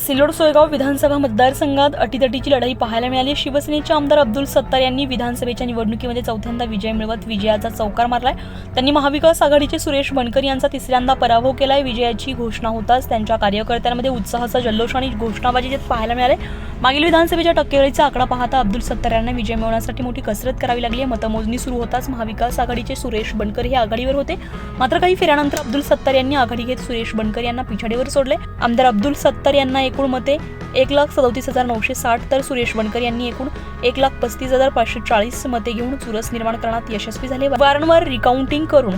सिल्लोड सोयगाव विधानसभा मतदारसंघात अटीतटीची लढाई पाहायला मिळाली. शिवसेनेचे आमदार अब्दुल सत्तार यांनी विधानसभेच्या निवडणुकीमध्ये चौथ्यांदा विजय मिळवत विजयाचा चौकार मारलाय. त्यांनी महाविकास आघाडीचे सुरेश बनकर यांचा तिसऱ्यांदा पराभव केलाय. विजयाची घोषणा होताच त्यांच्या कार्यकर्त्यांमध्ये उत्साहाचा जल्लोष आणि घोषणाबाजी जे पाहायला मिळाले. मागील विधानसभेच्या टक्केवारीचा आकडा पाहता अब्दुल सत्तार यांना विजय मिळवण्यासाठी मोठी कसरत करावी लागली. आहे मतमोजणी सुरू होताच महाविकास आघाडीचे सुरेश बनकर हे आघाडीवर होते. मात्र काही फेऱ्यानंतर अब्दुल सत्तार यांनी आघाडी घेत सुरेश बनकर यांना पिछाडीवर सोडले. आमदार अब्दुल सत्तार यांना एकूण मते एक लाख सदोतीस हजार नऊशे साठ तर सुरेश वणकर यांनी एकूण एक लाख पस्तीस हजार पाचशे चाळीस मते घेऊन चुरस निर्माण करण्यात यशस्वी झाले. वारंवार रिकाउंटिंग करून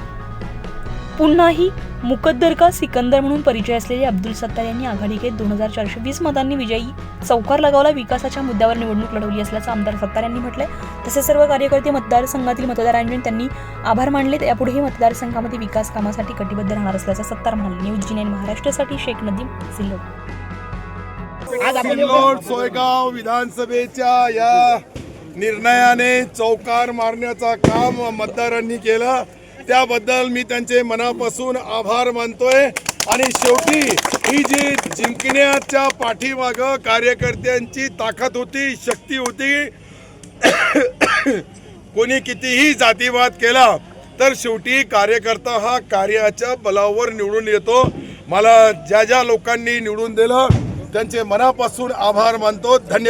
पुन्हाही मुकद्दर का सिकंदर म्हणून परिचय असलेले अब्दुल सत्तार यांनी आघाडी घेत दोन हजार चारशे वीस मतांनी विजयी चौकार लगावला. विकासाच्या मुद्द्यावर निवडणूक लढवली असल्याचं आमदार सत्तार यांनी म्हटलंय. तसेच सर्व कार्यकर्ते मतदारसंघातील मतदारांनी त्यांनी आभार मानलेत. यापुढेही मतदारसंघामध्ये विकास कामासाठी कटिबद्ध राहणार असल्याचं सत्तार म्हणाले. न्यूज जी नाईन महाराष्ट्रासाठी शेख नदीम सिल्लोड. सिल्लोड सोयगाव विधानसभेच्या या निर्णयाने चौकार मारण्याचं काम मतदारांनी केलं. त्याबद्दल मी त्यांचे मनापासून आभार मानतोय. आणि शेवटी ही जी जिंकण्याच्या पाठीमाग कार्यकर्त्यांची ताकद होती शक्ती होती कोणी कितीही जातीवाद केला तर शेवटी कार्यकर्ता हा कार्याच्या बलावर निवडून येतो. मला ज्या ज्या लोकांनी निवडून दिलं त्यांचे मनापासून आभार मानतो. धन्यवाद.